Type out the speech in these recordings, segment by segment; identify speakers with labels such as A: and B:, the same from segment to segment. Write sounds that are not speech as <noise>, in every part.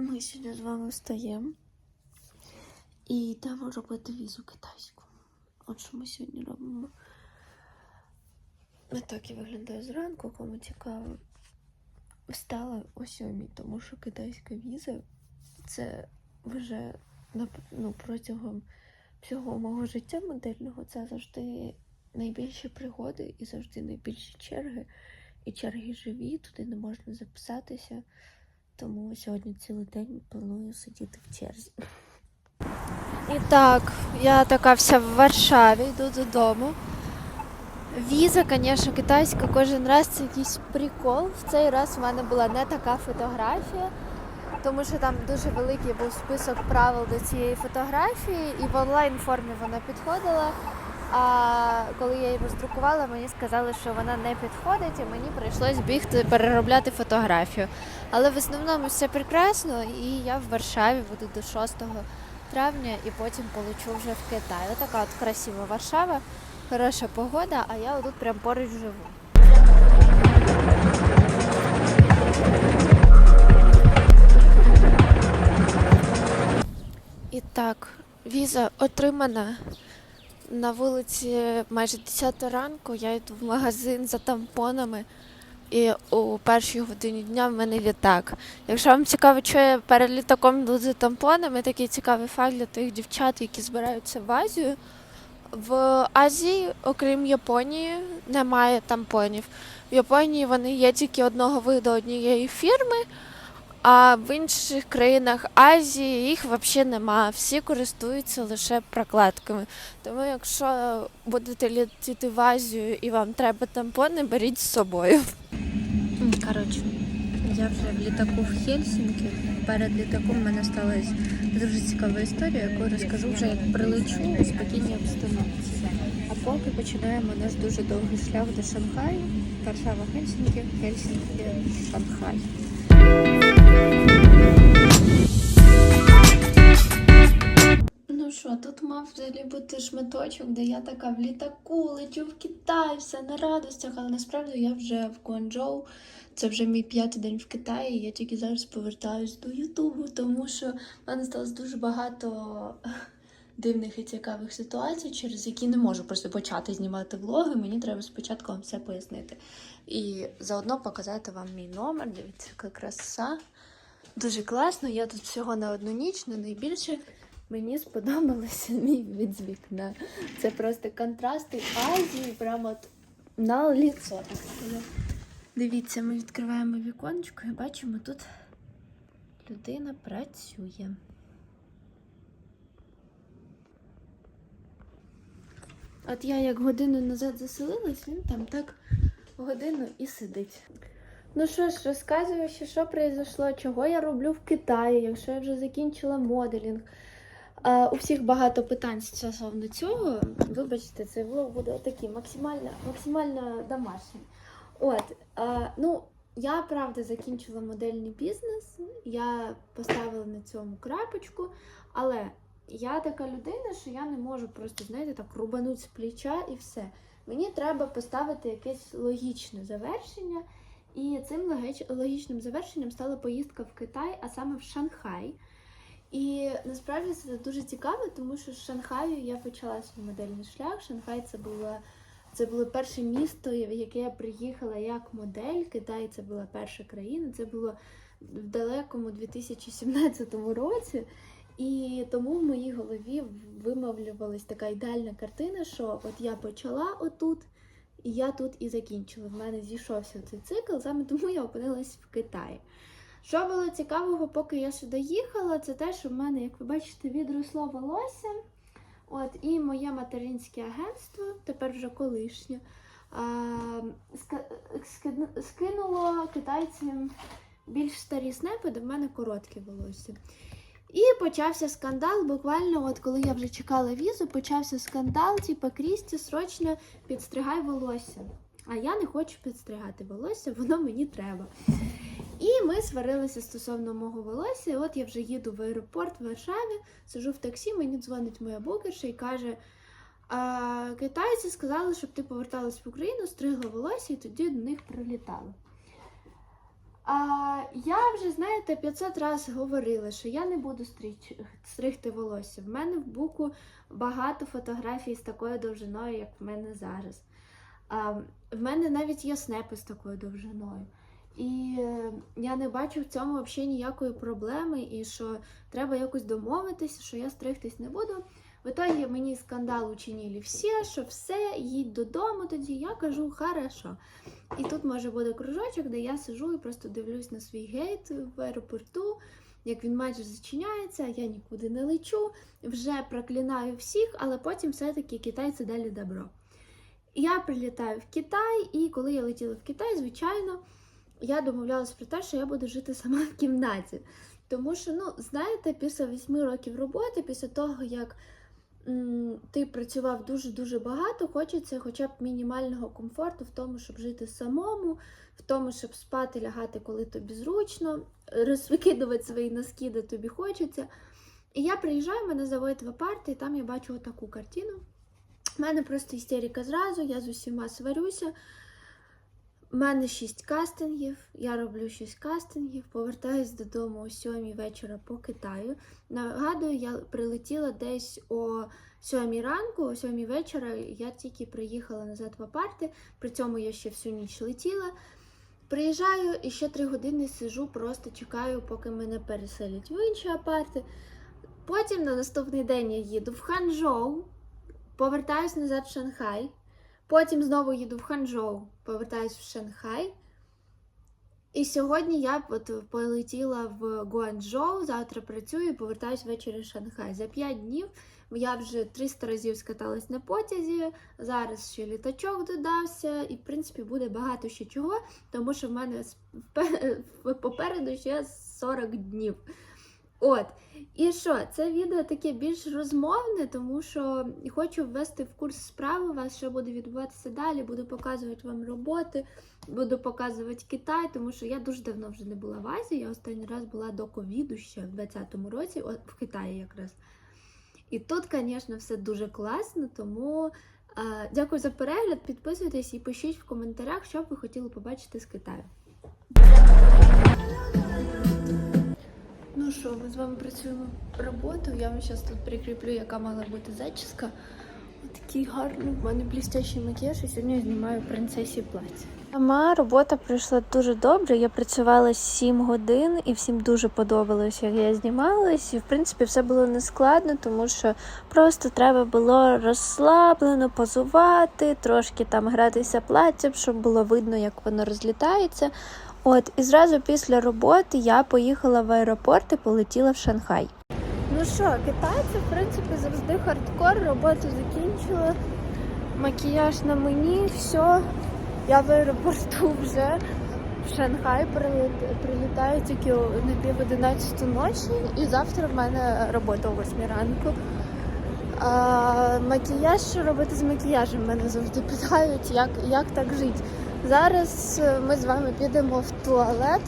A: Ми сьогодні з вами встаємо і йдемо робити візу китайську. От що ми сьогодні робимо. Не так і виглядає зранку, кому цікаво. Встала о сьомій, тому що китайська віза це вже ну, протягом всього мого життя модельного це завжди найбільші пригоди і завжди найбільші черги. І черги живі, туди не можна записатися. Тому сьогодні цілий день планую сидіти в черзі. І так, я така вся в Варшаві, йду додому. Віза, звісно, китайська кожен раз це якийсь прикол. В цей раз в мене була не така фотографія, тому що там дуже великий був список правил до цієї фотографії, і в онлайн формі вона підходила. А коли я її роздрукувала, мені сказали, що вона не підходить, і мені прийшлось бігти переробляти фотографію. Але в основному все прекрасно, і я в Варшаві буду до 6 травня і потім полечу вже в Китай. Отака от красива Варшава, хороша погода, а я отут прям поруч живу. І так, віза отримана. На вулиці майже 10 ранку я йду в магазин за тампонами. І у першій годині дня в мене літак. Якщо вам цікаво, що я перед літаком йду за тампонами, такий цікавий факт для тих дівчат, які збираються в Азію. В Азії, окрім Японії, немає тампонів. В Японії вони є тільки одного виду однієї фірми, а в інших країнах Азії їх взагалі немає. Всі користуються лише прокладками. Тому якщо будете летіти в Азію і вам треба тампони, беріть з собою. Коротше, я вже в літаку в Хельсінкі. Перед літаком в мене сталася дуже цікава історія, яку розкажу вже як прилечу у спокійній обстановці. А поки починаємо наш дуже довгий шлях до Шанхаю. Варшава, Хельсінкі, Хельсінкі, Шанхай. Взагалі бути шматочок, де я така в літаку, лечу в Китай, все на радостях, але насправді я вже в Гуанчжоу. Це вже мій п'ятий день в Китаї. і Я тільки зараз повертаюсь до Ютубу, тому що в мене сталося дуже багато <laughs> дивних і цікавих ситуацій, через які не можу просто почати знімати влоги. Мені треба спочатку вам все пояснити. І заодно показати вам мій номер. Дивіться, яка краса. Дуже класно. Я тут всього на одну ніч, не найбільше. Мені сподобалося <laughs> мій від з вікна. Це просто контрасти Азії, прямо на ліцо. Дивіться, ми відкриваємо віконечко і бачимо, тут людина працює. От я як годину назад заселилась, він там так годину і сидить. Ну що ж, розказую, ще, що произошло, чого я роблю в Китаї, якщо я вже закінчила моделінг. У всіх багато питань стосовно цього. Вибачте, цей влог буде такий максимально, максимально домашній. От, ну, я правда закінчила модельний бізнес, я поставила на цьому крапочку, але я така людина, що я не можу просто, знаєте, так рубануть з плеча і все. Мені треба поставити якесь логічне завершення. І цим логічним завершенням стала поїздка в Китай, а саме в Шанхай. І насправді це дуже цікаво, тому що з Шанхаю я почала свій модельний шлях. Шанхай це було, це було перше місто, в яке я приїхала як модель. Китай це була перша країна. Це було в далекому 2017 році. І тому в моїй голові вимовлювалась така ідеальна картина, що от я почала отут, і я тут і закінчила. В мене зійшовся цей цикл, саме тому я опинилась в Китаї. Що було цікавого, поки я сюди їхала, це те, що в мене, як ви бачите, відросло волосся. От, і моє материнське агентство, тепер вже колишнє, скинуло китайцям більш старі снепи, де в мене коротке волосся. І почався скандал. Буквально, от коли я вже чекала візу, почався скандал, типу Крісті, срочно підстригай волосся. А я не хочу підстригати волосся, воно мені треба. І ми сварилися стосовно мого волосся. І от я вже їду в аеропорт в Варшаві, сижу в таксі, мені дзвонить моя букерша і каже: а, китайці сказали, щоб ти поверталась в Україну, стригла волосся і тоді до них прилітала. А, я вже, знаєте, 500 разів говорила, що я не буду стріч, стригти волосся. В мене в буку багато фотографій з такою довжиною, як в мене зараз. А, в мене навіть є снепи з такою довжиною. І е, я не бачу в цьому взагалі ніякої проблеми, і що треба якось домовитися, що я стригтись не буду. В итоге мені скандал учинили всі, що все, їдь додому тоді. Я кажу, хорошо. І тут може буде кружочок, де я сижу і просто дивлюсь на свій гейт в аеропорту, як він майже зачиняється, я нікуди не лечу, вже проклинаю всіх, але потім все-таки китайці далі добро. Я прилітаю в Китай, і коли я летіла в Китай, звичайно, я домовлялася про те, що я буду жити сама в кімнаті. Тому що, ну, знаєте, після 8 років роботи, після того, як м, ти працював дуже-дуже багато, хочеться хоча б мінімального комфорту в тому, щоб жити самому, в тому, щоб спати, лягати, коли тобі зручно, розвикидувати свої носки, де тобі хочеться. І я приїжджаю, мене заводять в апарт, і там я бачу отаку картину. У мене просто істерика зразу, я з усіма сварюся. У мене шість кастингів, я роблю шість кастингів, повертаюсь додому о 7 вечора по Китаю. Нагадую, я прилетіла десь о 7 ранку, о 7 вечора я тільки приїхала назад в апарти, при цьому я ще всю ніч летіла. Приїжджаю і ще три години сижу, просто чекаю, поки мене переселять в інші апарти. Потім на наступний день я їду в Ханчжоу, повертаюсь назад в Шанхай. Потім знову їду в Ханчжоу, повертаюсь в Шанхай. І сьогодні я от полетіла в Гуанчжоу, завтра працюю і повертаюсь ввечері в Шанхай. За 5 днів я вже 300 разів скаталась на потязі, зараз ще літачок додався, і, в принципі, буде багато ще чого, тому що в мене <laughs> попереду ще 40 днів. От. І що, це відео таке більш розмовне, тому що хочу ввести в курс справи вас, що буде відбуватися далі. Буду показувати вам роботи, буду показувати Китай, тому що я дуже давно вже не була в Азії. Я останній раз була до ковіду ще в 2020 році, в Китаї якраз. І тут, звісно, все дуже класно, тому е, дякую за перегляд. Підписуйтесь і пишіть в коментарях, що б ви хотіли побачити з Китаю. З вами працюємо роботу. Я вам зараз тут прикріплю, яка мала бути зачіска. Такий гарний в мене блістящий макіяж, і сьогодні я знімаю принцесі плаття. Сама робота пройшла дуже добре. Я працювала 7 годин і всім дуже подобалось, як я знімалась. І в принципі все було нескладно, тому що просто треба було розслаблено позувати, трошки там гратися платтям, щоб було видно, як воно розлітається. От, і зразу після роботи я поїхала в аеропорт і полетіла в Шанхай. Ну що, китайці, в принципі, завжди хардкор, роботу закінчила, макіяж на мені, все. Я в аеропорту вже в Шанхай прилітаю тільки на пів 11 ночі, і завтра в мене робота о 8 ранку. А, макіяж, що робити з макіяжем? Мене завжди питають, як, як так жити. Зараз е, ми з вами підемо в туалет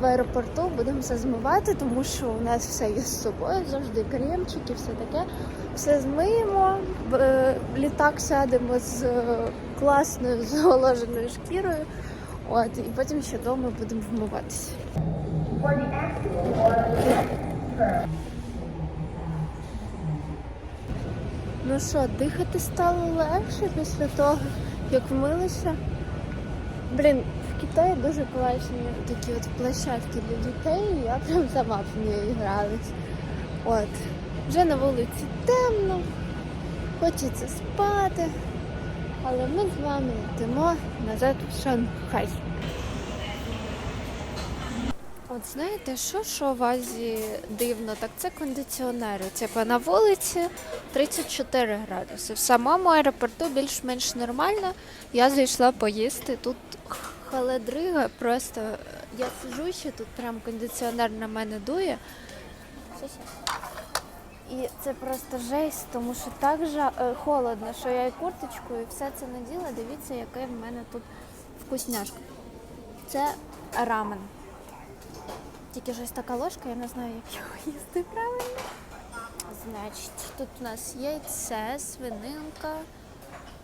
A: в аеропорту, будемо все змивати, тому що у нас все є з собою, завжди кремчики, все таке. Все змиємо, в е, літак сядемо з е, класною <laughs> зволоженою шкірою. От, і потім ще вдома будемо вмиватися. Ну що, дихати стало легше після того, як вмилися. Блін, в Китаї дуже класні такі от площадки для дітей, я прям сама в неї гралась. От. Вже на вулиці темно, хочеться спати, але ми з вами йдемо назад в Шанхай. От знаєте, що що в Азії дивно, так це кондиціонери. Типа на вулиці 34 градуси. В самому аеропорту більш-менш нормально. Я зайшла поїсти. Тут холодрига, просто я сижу ще, тут прям кондиціонер на мене дує. І це просто жесть, тому що так жа... е, холодно, що я і курточку, і все це наділа. Дивіться, яке в мене тут вкусняшка. Це рамен. Тільки щось така ложка, я не знаю, як його їсти правильно. Значить, тут у нас яйце, свининка,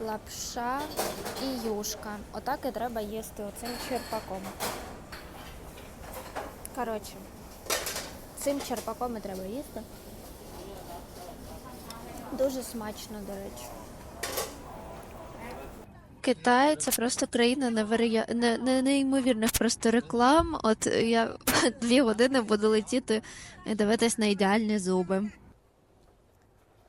A: лапша і юшка. Отак і треба їсти оцим черпаком. Коротше, цим черпаком і треба їсти. Дуже смачно, до речі. Китай це просто країна невероя... не, не, неймовірних просто реклам. От я <laughs> дві години буду летіти і дивитись на ідеальні зуби.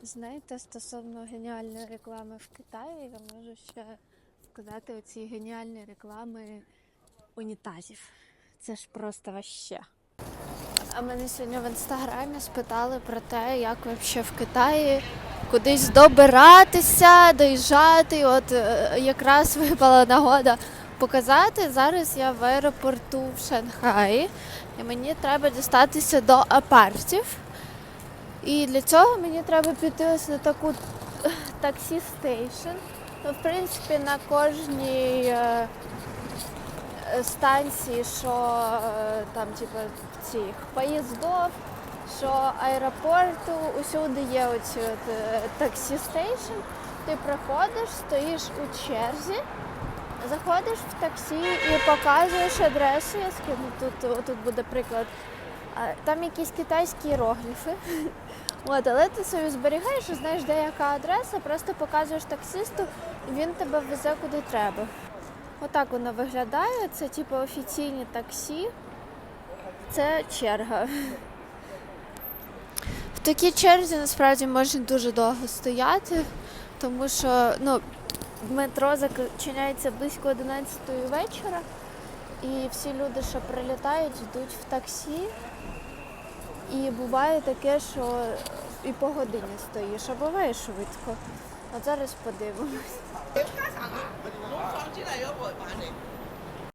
A: Знаєте, стосовно геніальної реклами в Китаї, я можу ще сказати оці геніальні реклами унітазів. Це ж просто ваще. А мене сьогодні в інстаграмі спитали про те, як взагалі в Китаї кудись добиратися, доїжджати. От е, якраз <laughs> випала нагода показати. Зараз я в аеропорту в Шанхаї, і мені треба дістатися до апартів. І для цього мені треба піти ось на таку е, таксі стейшн. Ну, в принципі, на кожній е, станції, що там, типу, цих поїздов, що аеропорту, усюди є оці таксі стейшн. Ти приходиш, стоїш у черзі, заходиш в таксі і показуєш адресу. Я скину тут, тут буде приклад. Там якісь китайські іерогліфи. <laughs> От, але ти собі зберігаєш знаєш, де яка адреса, просто показуєш таксисту, і він тебе везе куди треба. Отак воно виглядає. Це типу офіційні таксі. Це черга. В такій черзі насправді можна дуже довго стояти, тому що ну, метро зачиняється близько 11 вечора, і всі люди, що прилітають, йдуть в таксі. І буває таке, що і по годині стоїш, а буває швидко. От зараз подивимось.